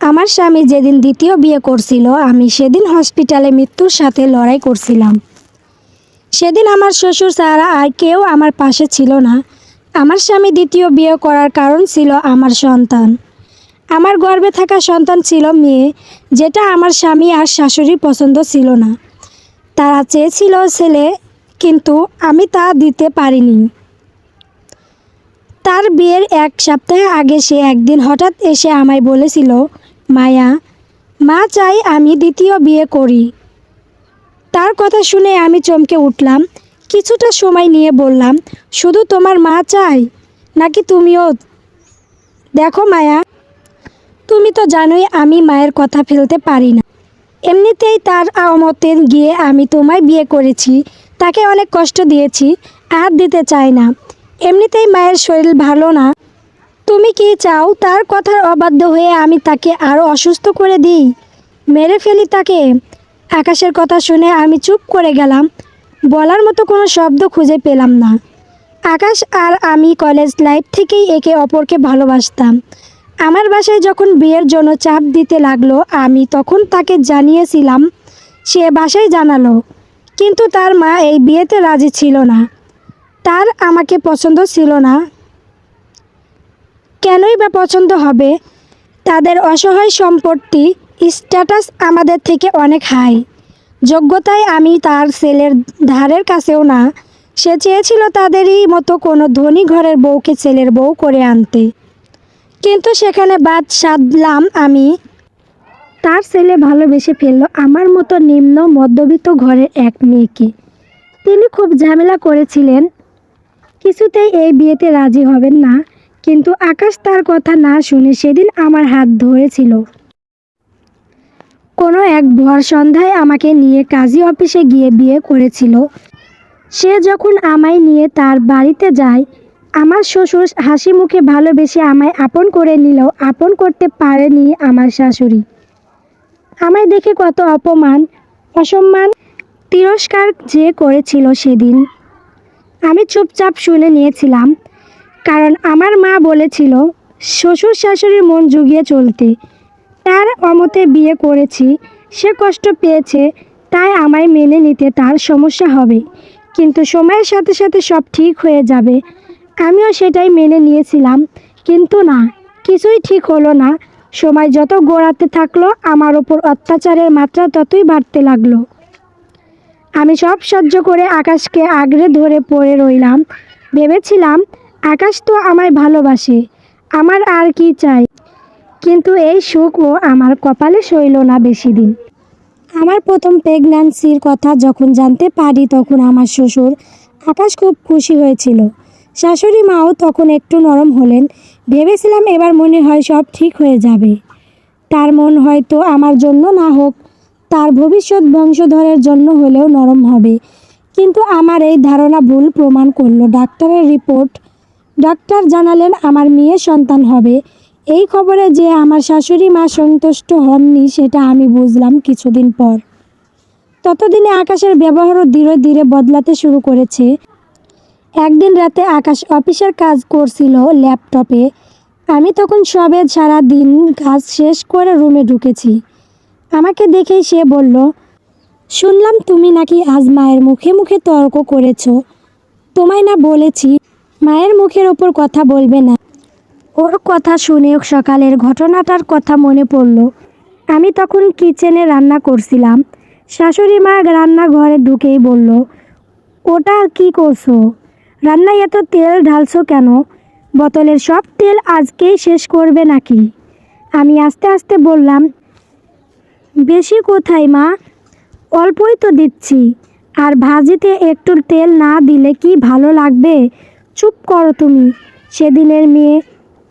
আমার স্বামী যেদিন দ্বিতীয় বিয়ে করছিল, আমি সেদিন হসপিটালে মৃত্যুর সাথে লড়াই করছিলাম। সেদিন আমার শ্বশুর ছাড়া আর কেউ আমার পাশে ছিল না। আমার স্বামী দ্বিতীয় বিয়ে করার কারণ ছিল আমার সন্তান। আমার গর্বে থাকা সন্তান ছিল মেয়ে, যেটা আমার স্বামী আর শাশুড়ির পছন্দ ছিল না। তারা চেয়েছিল ছেলে, কিন্তু আমি তা দিতে পারিনি। তার বিয়ের এক সপ্তাহ আগে সে একদিন হঠাৎ এসে আমায় বলেছিল মায়া, মা চাই আমি দ্বিতীয় বিয়ে করি। তার কথা শুনে আমি চমকে উঠলাম। কিছুটা সময় নিয়ে বললাম, শুধু তোমার মা চাই? নাকি তুমিও? দেখো মায়া, তুমি তো জানোই আমি মায়ের কথা ফেলতে পারি না। এমনিতেই তার আমতে গিয়ে আমি তোমায় বিয়ে করেছি। তাকে অনেক কষ্ট দিয়েছি, আর দিতে চাই না। এমনিতেই মায়ের শরীর ভালো না। তুমি কি চাও তার কথার অবাধ্য হয়ে আমি তাকে আরও অসুস্থ করে দিই? মেরে ফেলি তাকে। আকাশের কথা শুনে আমি চুপ করে গেলাম। বলার মতো কোনো শব্দ খুঁজে পেলাম না। আকাশ আর আমি কলেজ লাইফ থেকেই একে অপরকে ভালোবাসতাম। আমার বাসায় যখন বিয়ের জন্য চাপ দিতে লাগল, আমি তখন তাকে জানিয়েছিলাম, সে বাসায় জানালো। কিন্তু তার মা এই বিয়েতে রাজি ছিল না। তার আমাকে পছন্দ ছিল না। কেনই বা পছন্দ হবে? তাদের অসহায় সম্পত্তি স্ট্যাটাস আমাদের থেকে অনেক হাই। যোগ্যতায় আমি তার ছেলের ধারের কাছেও না। সে চেয়েছিল তাদেরই মতো কোনো ধনী ঘরের বউকে ছেলের বউ করে আনতে। কিন্তু সেখানে বাদ সাধলাম আমি। তার ছেলে ভালোবেসে ফেলল আমার মতো নিম্ন মধ্যবিত্ত ঘরের এক মেয়েকে। তিনি খুব ঝামেলা করেছিলেন। কিছুতেই এই বিয়েতে রাজি হবেন না। কিন্তু আকাশ তার কথা না শুনে সেদিন আমার হাত ধরেছিল। কোনো এক ভর সন্ধ্যায় আমাকে নিয়ে কাজী অফিসে গিয়ে বিয়ে করেছিল। সে যখন আমায় নিয়ে তার বাড়িতে যায়, আমার শ্বশুর হাসি মুখে ভালোবেসে আমায় আপন করে নিলেও আপন করতে পারেনি আমার শাশুড়ি। আমায় দেখে কত অপমান, অসম্মান, তিরস্কার যে করেছিল সেদিন। আমি চুপচাপ শুনে নিয়েছিলাম কারণ আমার মা বলেছিল, শ্বশুর শাশুড়ির মন জুগিয়ে চলতে। তার অমতে বিয়ে করেছি, সে কষ্ট পেয়েছে, তাই আমায় মেনে নিতে তার সমস্যা হবে। কিন্তু সময়ের সাথে সাথে সব ঠিক হয়ে যাবে। আমিও সেটাই মেনে নিয়েছিলাম, কিন্তু না, কিছুই ঠিক হলো না। সময় যত গোড়াতে থাকল, আমার ওপর অত্যাচারের মাত্রা ততই বাড়তে লাগল। আমি সব সহ্য করে আকাশকে আগড়ে ধরে পড়ে রইলাম। ভেবেছিলাম আকাশ তো আমায় ভালোবাসে, আমার আর কি চাই? কিন্তু এই সুখও আমার কপালে সইল না বেশি দিন আমার প্রথম প্রেগন্যান্সির কথা যখন জানতে পারি তখন আমার শ্বশুর আকাশ খুব খুশি হয়েছিল। শাশুড়ি মাও তখন একটু নরম হলেন, ভেবেছিলাম এবার মনে হয় সব ঠিক হয়ে যাবে। তার মন হয়তো আমার জন্য না হোক, তার ভবিষ্যৎ বংশধরের জন্য হলেও নরম হবে। কিন্তু আমার এই ধারণা ভুল প্রমাণ করল। ডাক্তারের রিপোর্ট ডাক্তার জানালেন, আমার মেয়ে সন্তান হবে। এই খবরে যে আমার শাশুড়ি মা সন্তুষ্ট হননি, সেটা আমি বুঝলাম কিছুদিন পর। ততদিনে আকাশের ব্যবহারও ধীরে ধীরে বদলাতে শুরু করেছে। একদিন রাতে আকাশ অফিসের কাজ করছিল ল্যাপটপে। আমি তখন সবে সারা দিন কাজ শেষ করে রুমে ঢুকেছি। আমাকে দেখেই সে বলল, শুনলাম তুমি নাকি আজ মায়ের মুখে মুখে তর্ক করেছ। তোমায় না বলেছি মায়ের মুখের ওপর কথা বলবে না। ওর কথা শুনে সকালের ঘটনাটার কথা মনে পড়ল। আমি তখন কিচেনে রান্না করছিলাম। শাশুড়ি মা রান্নাঘরে ঢুকেই বলল, ওটা কি করছ? রান্নায় এত তেল ঢালছো কেন? বোতলের সব তেল আজকেই শেষ করবে নাকি? আমি আস্তে আস্তে বললাম, বেশি কোথায় মা? অল্পই তো দিচ্ছি। আর ভাজিতে একটু তেল না দিলে কি ভালো লাগবে? চুপ করো তুমি। সেদিনের মেয়ে,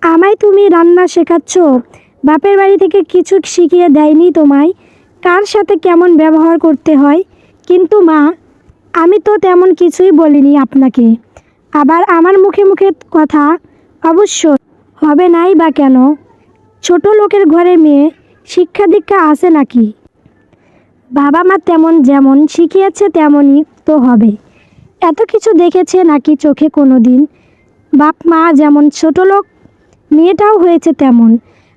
আমায় তুমি রান্না শেখাচ্ছ। বাপের বাড়ি থেকে কিছু শিখিয়ে দেয়নি তোমায়। কার সাথে কেমন ব্যবহার করতে হয়? কিন্তু মা, আমি তো তেমন কিছুই বলিনি আপনাকে। আবার আমার মুখে মুখে কথা, অবশ্য হবে নাই বা কেন? ছোট লোকের ঘরে মেয়ে, শিক্ষা দীক্ষা আছে নাকি? বাবা মা তেমন যেমন, শিখিয়েছে তেমনই তো হবে। এত কিছু দেখেছে নাকি চোখে কোনো দিন বাপ মা যেমন ছোট লোক, মেয়েটাও হয়েছে তেমন।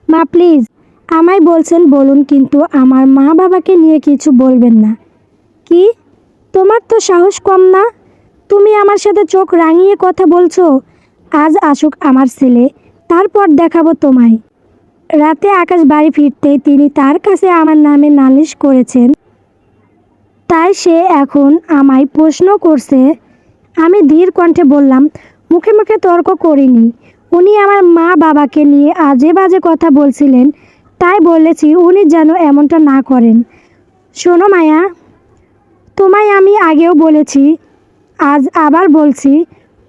মা প্লিজ আমায় বলছেন বলুন, কিন্তু আমার মা বাবাকে নিয়ে কিছু বলবেন না। কি? তোমার তো সাহস কম না? তুমি আমার সাথে চোখ রাঙিয়ে কথা বলছো? আজ আসুক আমার ছেলে, তারপর দেখাবো তোমায়। রাতে আকাশ বাড়ি ফিরতেই তিনি তার কাছে আমার নামে নালিশ করেছেন। তাই সে এখন আমায় প্রশ্ন করছে। আমি ধীর কণ্ঠে বললাম, মুখে মুখে তর্ক করিনি। উনি আমার মা বাবাকে নিয়ে আজে বাজে কথা বলছিলেন, তাই বলেছি উনি যেন এমনটা না করেন। শোনো মায়া, তোমায় আমি আগেও বলেছি, আজ আবার বলছি,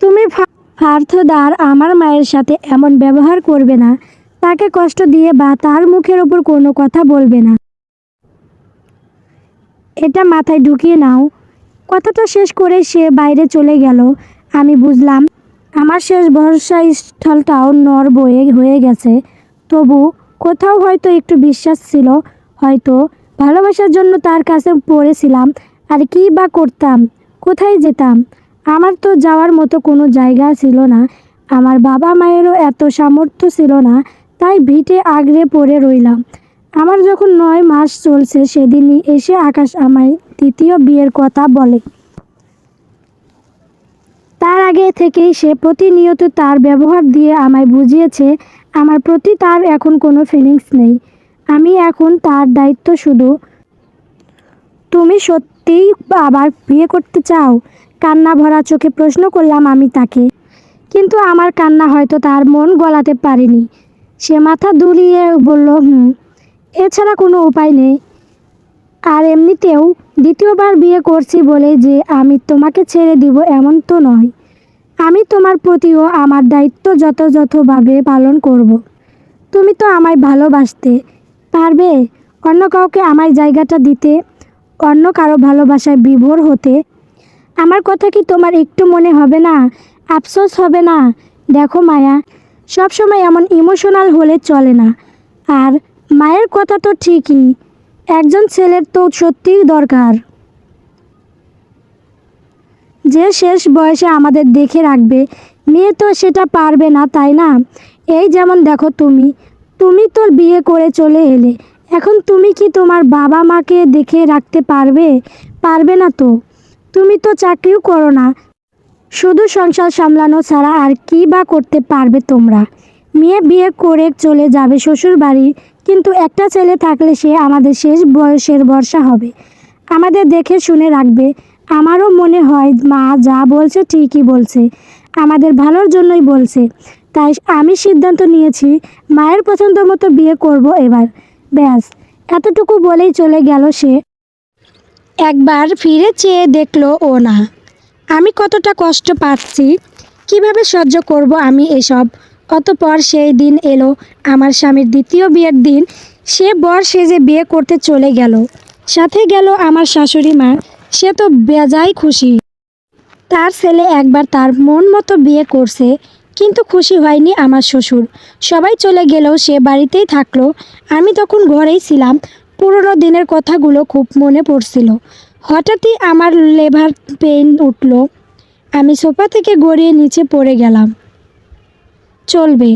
তুমি ফার্থদার আমার মায়ের সাথে এমন ব্যবহার করবে না, তাকে কষ্ট দিয়ে বা তার মুখের ওপর কোনো কথা বলবে না। এটা মাথায় ঢুকিয়ে নাও। কথাটা শেষ করে সে বাইরে চলে গেল। আমি বুঝলাম, আমার শেষ ভরসা স্থলটাও নর বয়ে হয়ে গেছে। তবু কোথাও হয়তো একটু বিশ্বাস ছিল, হয়তো ভালোবাসার জন্য তার কাছে পড়েছিলাম। আর কী বা করতাম? কোথায় যেতাম? আমার তো যাওয়ার মতো কোনো জায়গা ছিল না। আমার বাবা মায়েরও এত সামর্থ্য ছিল না, তাই ভিটে আগড়ে পড়ে রইলাম। আমার যখন নয় মাস চলছে সেদিনই এসে আকাশ আমায় দ্বিতীয় বিয়ের কথা বলে। তার আগে থেকেই সে প্রতিনিয়ত তার ব্যবহার দিয়ে আমায় বুঝিয়েছে, আমার প্রতি তার এখন কোনো ফিলিংস নেই। আমি এখন তার দায়িত্ব শুধু, তুমি সত্যিই আবার বিয়ে করতে চাও? কান্না ভরা চোখে প্রশ্ন করলাম আমি তাকে। কিন্তু আমার কান্না হয়তো তার মন গলাতে পারেনি। সে মাথা দুলিয়ে বলল, হুম। এছাড়া কোনো উপায় নেই। আর এমনিতেও দ্বিতীয়বার বিয়ে করছি বলে যে আমি তোমাকে ছেড়ে দিব এমন তো নয়। আমি তোমার প্রতিও আমার দায়িত্ব যথাযথভাবে পালন করব। তুমি তো আমায় ভালোবাসতে পারবে। অন্য কাউকে আমার জায়গাটা দিতে, অন্য কারও ভালোবাসায় বিভোর হতে। আমার কথা কি তোমার একটু মনে হবে না? আফসোস হবে না? দেখো মায়া, সবসময় এমন ইমোশনাল হলে চলে না। আর মায়ের কথা তো ঠিকই। একজন ছেলের তো সত্যিই দরকার। যে শেষ বয়সে আমাদের দেখে রাখবে, মেয়ে তো সেটা পারবে না, তাই না? এই যেমন দেখো তুমি তুমি তো বিয়ে করে চলে এলে, এখন তুমি কি তোমার বাবা মাকে দেখে রাখতে পারবে? পারবে না তো। তুমি তো চাকরিও করো না। শুধু সংসার সামলানো ছাড়া আর কি বা করতে পারবে তোমরা? মেয়ে বিয়ে করে চলে যাবে শ্বশুর বাড়ি কিন্তু একটা ছেলে থাকলে সে আমাদের শেষ বয়সের বর্ষা হবে। আমাদের দেখে শুনে রাখবে। আমারও মনে হয়, মা, যা বলছে ঠিকই বলছে। আমাদের ভালোর জন্যই বলছে। তাই আমি সিদ্ধান্ত নিয়েছি, মায়ের পছন্দ মতো বিয়ে করব এবার। ব্যাস, এতটুকু বলেই চলে গেল সে। একবার ফিরে চেয়ে দেখল ও না আমি কতটা কষ্ট পাচ্ছি, কীভাবে সহ্য করব আমি এসব? অতপর সেই দিন এলো, আমার স্বামীর দ্বিতীয় বিয়ের দিন। সে বর সেজে বিয়ে করতে চলে গেল। সাথে গেল আমার শাশুড়ি মা। সে তো বেজাই খুশি। তার ছেলে একবার তার মন মতো বিয়ে করছে, কিন্তু খুশি হয়নি আমার শ্বশুর। সবাই চলে গেলেও সে বাড়িতেই থাকল। আমি তখন ঘরেই ছিলাম। পুরনো দিনের কথাগুলো খুব মনে পড়ছিল। হঠাৎই আমার লেভার পেইন উঠল। আমি সোফা থেকে গড়িয়ে নিচে পড়ে গেলাম। চলবে।